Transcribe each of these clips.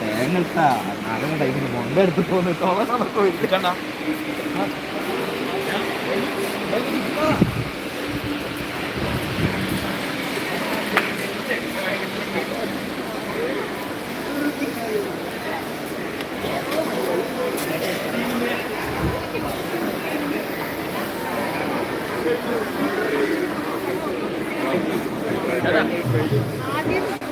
തേങ്ങട്ടാ നാളെ ടൈമിന് മൊണ്ട എടുത്ത് തോന്നിട്ടോളം നടക്കില്ല ആദ്യം ജിഷ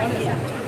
Gracias.